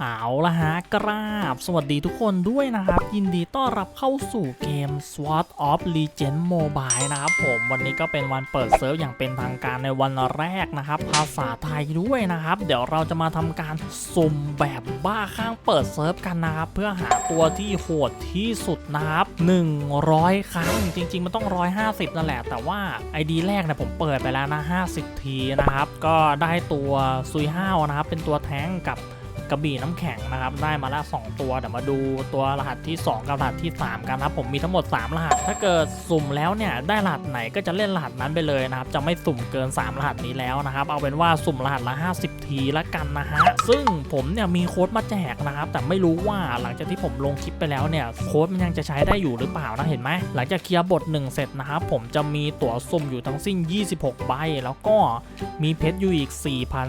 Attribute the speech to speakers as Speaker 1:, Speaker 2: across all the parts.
Speaker 1: เอาละฮะกราบ สวัสดีทุกคนด้วยนะครับ ยินดีต้อนรับเข้าสู่เกม SWOT of Legend Mobile นะครับผมวันนี้ก็เป็นวันเปิดเซิร์ฟอย่างเป็นทางการในวันแรกนะครับ ภาษาไทยด้วยนะครับ เดี๋ยวเราจะมาทำการสุ่มแบบบ้าข้างเปิดเซิร์ฟกันนะครับ เพื่อหาตัวที่โหดที่สุดนะครับ 100 ครั้ง จริง ๆ มันต้อง 150 นั่นแหละ แต่ว่า ID แรกเนี่ยผมเปิดไปแล้วนะ 50 ทีนะครับ ก็ได้ตัวซุยห้าวนะครับเป็นตัวแท้งกับ กระบี่น้ำแข็งนะครับได้มาล้ว2ตัวเดี๋ยวมาดูตัวรหัสที่ 2 กับรหัสที่ 3 กันนะครับผมมีทั้งหมด 3 รหัส ถ้าเกิดสุ่มแล้วเนี่ยได้รหัสไหนก็จะเล่นรหัสนั้นไปเลยนะครับจะไม่สุ่มเกิน 3 รหัสนี้แล้วนะครับเอาเป็นว่าสุ่มรหัสละ 50 ทีละกันนะฮะซึ่งผมเนี่ยมีโค้ดมาแจกนะครับแต่ไม่รู้ว่าหลังจากที่ผมลงคลิปไปแล้วเนี่ยโค้ดมันยังจะใช้ได้อยู่หรือเปล่านะเห็นไหมหลังจากเคลียร์บท1เสร็จนะครับผมจะมีตั๋วสุ่มอยู่ทั้งสิ้น 26 ใบแล้วก็มีเพชรอยู่อีก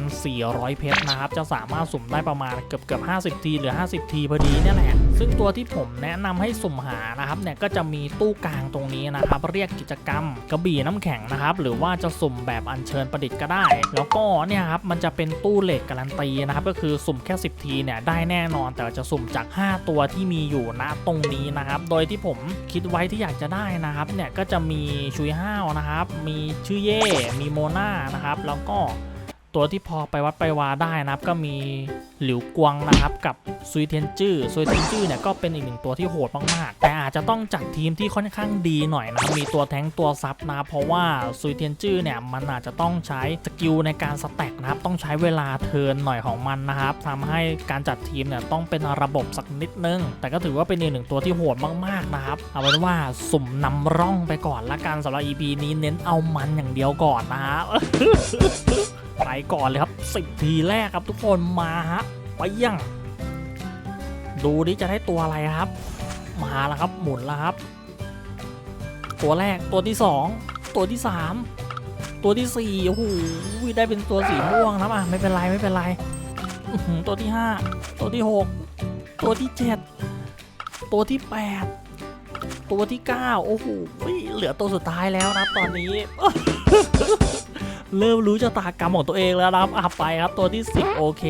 Speaker 1: 4,400 เพชรนะครับจะสามารถสุ่มได้ประมาณเกือบเกือบ50ทีหรือ 50 ทีพอดีเนี่ยแหละ ซึ่งตัวที่ผมแนะนำให้สุ่มหานะครับเนี่ยก็จะมีตู้กลางตรงนี้นะครับเรียกกิจกรรมกระบี่น้ำแข็งนะครับหรือว่าจะสุ่มแบบอัญเชิญประดิษฐ์ก็ได้ แล้วก็เนี่ยครับมันจะเป็นตู้เหล็กการันตีนะครับก็คือสุ่มแค่ 10 ทีเนี่ยได้แน่นอน แต่จะสุ่มจาก 5 ตัวที่มีอยู่ณตรงนี้นะครับโดยที่ผมคิดไว้ที่อยากจะได้นะครับเนี่ยก็จะมีชุยห้าวนะครับมีชื่อเย่มีโมนานะครับแล้วก็ ตัวที่พอไปวัดไปวาได้นะครับ ก็มีหลิวกวงนะครับ กับซุยเทียนจื้อซุยเทียนจื้อเนี่ยก็เป็นอีกหนึ่งตัวที่โหดมากๆ แต่อาจจะต้องจัดทีมที่ค่อนข้างดีหน่อยนะมีตัวแทงตัวซับนะเพราะว่าซุยเทียนจื้อเนี่ยมันอาจจะต้องใช้สกิลในการสแต็กนะครับต้องใช้เวลาเทินหน่อยของมันนะครับทำให้การจัดทีมเนี่ยต้องเป็นระบบสักนิดนึง แต่ก็ถือว่าเป็นอีกหนึ่งตัวที่โหดมากๆนะครับเอาเป็นว่าสุ่มนำร่องไปก่อนละกันสำหรับ EP นี้เน้นเอามันอย่างเดียวก่อนนะฮะ ไปก่อนเลยครับ10ทีแรกครับทุกคนมาฮะไปยังดูดิจะได้ตัวอะไรครับ มาแล้วครับหมุนแล้วครับ ตัวแรกตัวที่2ตัวที่3ตัวที่4โอ้โหได้เป็นตัวสีม่วงนะอะไม่เป็นไรไม่เป็นไรตัวที่5ตัวที่6ตัวที่7ตัวที่8ตัวที่9โอ้โหเหลือตัวสุดท้ายแล้วนะตอนนี้ เริ่มรู้ชะตากรรมของตัวเองแล้วนะครับอะไปครับตัวที่ 10 โอเค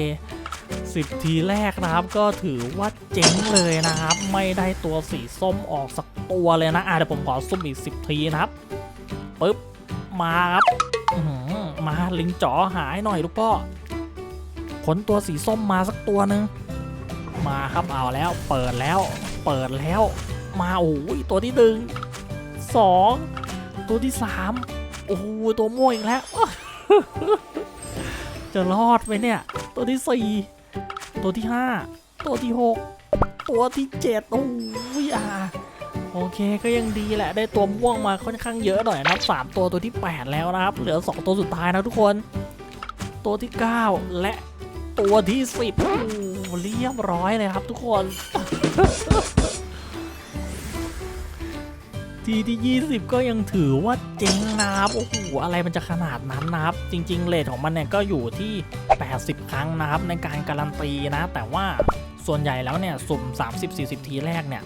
Speaker 1: 10 ทีแรกนะครับ ก็ถือว่าเจ๊งเลยนะครับ ไม่ได้ตัวสีส้มออกสักตัวเลยนะอะเดี๋ยวผมขอซุ่มอีก 10 ทีนะครับปึ๊บมาครับมาลิงจ๋อหายหน่อยลูกพ่อขนตัวสีส้มมาสักตัวหนึ่งมาครับเอาแล้วเปิดแล้วเปิดแล้วมาโอ้ยตัวที่หนึ่งสองตัวที่สาม โอ้โหตัวม่วงอีกแล้ว จะรอดไหมเนี่ย ตัวที่สี่ตัวที่ห้าตัวที่หกตัวที่เจ็ดโอ้ยอ่าโอเคก็ยังดีแหละได้ตัวม่วงมาค่อนข้างเยอะหน่อยนะครับสามตัวตัวที่แปดแล้วนะครับ เหลือสองตัวสุดท้ายนะทุกคน ตัวที่เก้าและตัวที่สิบโอ้โหเรียบร้อยเลยครับทุกคน ทีที่ 20 ก็ยังถือว่าเจ๋งนะครับโอ้โหอะไรมันจะขนาดนั้นนะครับ จริง ๆเลทของมันเนี่ยก็อยู่ที่ 80 ครั้งนะครับในการการันตีนะ แต่ว่าส่วนใหญ่แล้วเนี่ยสุ่ม 30-40 ทีแรกเนี่ย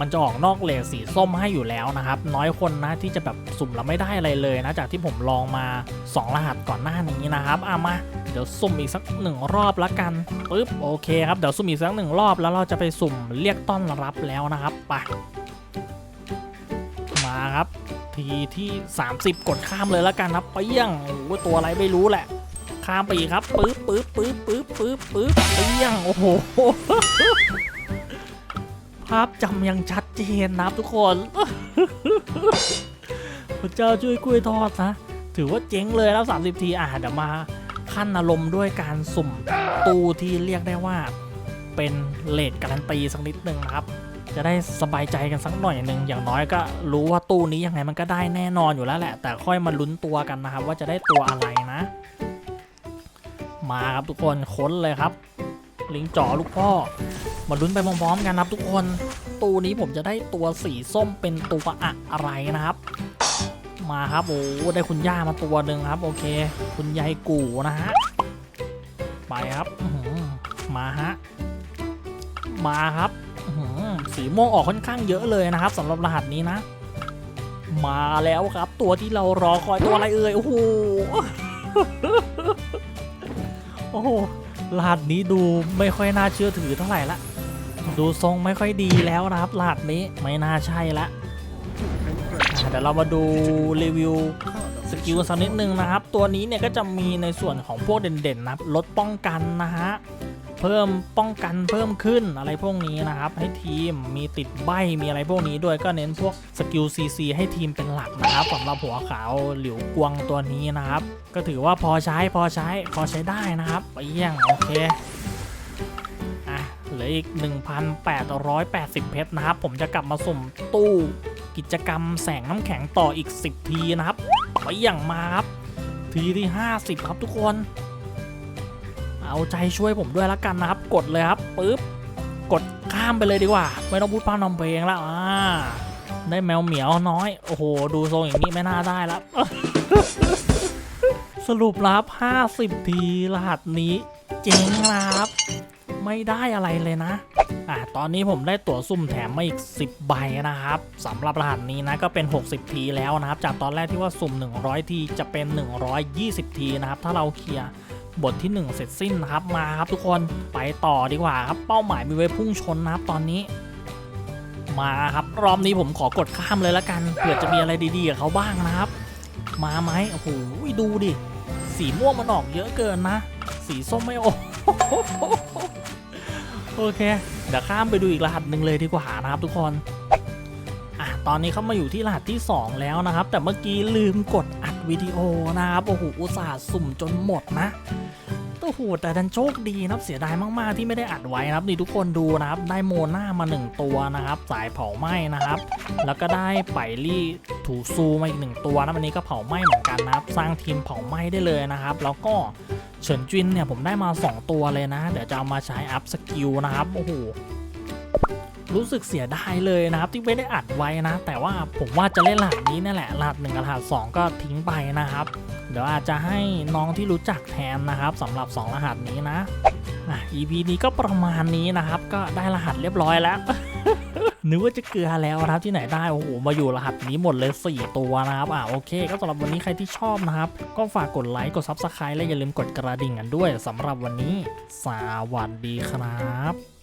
Speaker 1: มันจะออกนอกเลทสีส้มให้อยู่แล้วนะครับ น้อยคนนะที่จะแบบสุ่มแล้วไม่ได้อะไรเลยนะจากที่ผมลองมา 2 รหัสก่อนหน้านี้นะครับเอะมาเดี๋ยวสุ่มอีกสักหนึ่งรอบละกันปึ๊บโอเคครับเดี๋ยวสุ่มอีกสักหนึ่งรอบแล้วเราจะไปสุ่มเรียกต้อนรับแล้วนะครับไป ทีที่ 30 กดข้ามเลยแล้วกันครับเปี้ยงโอ้โหตัวอะไรไม่รู้แหละ ข้ามไปอีกครับปึ๊บปึ๊บปึ๊บปึ๊บปึ๊บปึ๊บเปี้ยงโอ้โหภาพจำยังชัดเจนนับทุกคนพระเจ้าช่วยกล้วยทอดนะ ถือว่าเจ๊งเลยแล้ว30 ทีอะเดี๋ยวมาขั้นอารมณ์ด้วยการสุ่มตูที่เรียกได้ว่า เป็นเลทการันตีสักนิดหนึ่งนะครับ จะได้สบายใจกันสักหน่อยหนึ่งอย่างน้อยก็รู้ว่าตู้นี้ยังไงมันก็ได้แน่นอนอยู่แล้วแหละ แต่ค่อยมาลุ้นตัวกันนะครับ ว่าจะได้ตัวอะไรนะ มาครับทุกคนค้นเลยครับ ลิงจ่อลูกพ่อ มาลุ้นไปพร้อมๆกันครับทุกคนตู้นี้ผมจะได้ตัวสีส้มเป็นตัวอะอะไรนะครับ มาครับโอ้ได้คุณย่ามาตัวหนึ่งครับ โอเค คุณยายกู่นะฮะไปครับมาฮะ มาครับสีม่วงออกค่อนข้างเยอะเลยนะครับสำหรับรหัสนี้นะ มาแล้วครับ ตัวที่เรารอคอยตัวอะไรเอ่ยโอ้โหโอ้โหรหัสนี้ดูไม่ค่อยน่าเชื่อถือเท่าไหร่ละดูทรงไม่ค่อยดีแล้วนะครับรหัสนี้ไม่น่าใช่ละเดี๋ยวเรามาดูรีวิวสกิลสักนิดนึงนะครับ ตัวนี้เนี่ยก็จะมีในส่วนของพวกเด่นๆนะลดป้องกันนะฮะ เพิ่มป้องกันเพิ่มขึ้นอะไรพวกนี้นะครับ ให้ทีมมีติดใบมีอะไรพวกนี้ด้วยก็เน้นพวกสกิล CC ให้ทีมเป็นหลักนะครับสำหรับหัวขาวหลิวกวงตัวนี้นะครับ ก็ถือว่าพอใช้พอใช้พอใช้ได้นะครับไปเยี่ยงโอเคอะเหลืออีก 1,880 เพชรนะครับ ผมจะกลับมาสุ่มตู้กิจกรรมแสงน้ำแข็งต่ออีก 10 ทีนะครับไปอย่างมาครับทีที่ 50 ครับทุกคน เอาใจช่วยผมด้วยละกันนะครับ กดเลยครับปึ๊บกดข้ามไปเลยดีกว่า ไม่ต้องพูดพร่ำนำเพลงแล้วอ่าได้แมวเหมียวน้อย โอ้โห ดูทรงอย่างนี้ไม่น่าได้แล้ว สรุปแล้วครับ 50 ทีรหัสนี้เจ๊งนะครับ ไม่ได้อะไรเลยนะอะตอนนี้ผมได้ตั๋วสุ่มแถมมาอีก 10 ใบนะครับสำหรับรหัสนี้นะก็เป็น 60 ทีแล้วนะครับ จากตอนแรกที่ว่าสุ่ม 100 ทีจะเป็น 120 ทีนะครับ ถ้าเราเคลียร์ บทที่ 1 เสร็จสิ้นนะครับมาครับทุกคนไปต่อดีกว่าครับเป้าหมายมีไว้พุ่งชนนะครับตอนนี้ มาครับรอบนี้ผมขอกดข้ามเลยละกันเผื่อจะมีอะไรดีๆกับเขาบ้างนะครับ มาไหมโอ้โหดูดิสีม่วงมันออกเยอะเกินนะ สีส้มไม่ออกโอเคเดี๋ยวข้ามไปดูอีกรหัสหนึ่งเลยดีกว่านะครับทุกคนอะตอนนี้เขามาอยู่ที่รหัสที่ 2 แล้วนะครับ แต่เมื่อกี้ลืมกดอัด วิดีโอนะครับโอ้โหอุตส่าห์สุ่มจนหมดนะโอ้โหแต่ดันโชคดีนะครับเสียดายมากๆที่ไม่ได้อัดไว้นะครับนี่ทุกคนดูนะครับ ได้โมนามา 1 ตัวนะครับ สายเผาไหม้นะครับ แล้วก็ได้ไปรี่ถูซูมาอีกหนึ่งตัวนะวันนี้ก็เผาไหม้เหมือนกันนะครับ สร้างทีมเผาไหม้ได้เลยนะครับ แล้วก็เฉินจินเนี่ยผมได้มา 2 ตัวเลยนะ เดี๋ยวจะเอามาใช้อัพสกิลนะครับโอ้โห รู้สึกเสียดายเลยนะครับ ที่ไม่ได้อัดไว้นะ แต่ว่าผมว่าจะเล่นรหัสนี้นั่นแหละรหัสหนึ่งกับรหัสสองก็ทิ้งไปนะครับ เดี๋ยวอาจจะให้น้องที่รู้จักแทนนะครับสำหรับ 2 รหัสนี้นะอะ EP นี้ก็ประมาณนี้นะครับ ก็ได้รหัสเรียบร้อยแล้วนึกว่าจะเกลือแล้วนะครับที่ไหนได้โอ้โหมาอยู่รหัสนี้หมดเลย 4 ตัวนะครับอ่าโอเค ก็สำหรับวันนี้ใครที่ชอบนะครับ ก็ฝากกดไลค์กด Subscribe และอย่าลืมกดกระดิ่งกันด้วยสำหรับวันนี้ สวัสดีครับ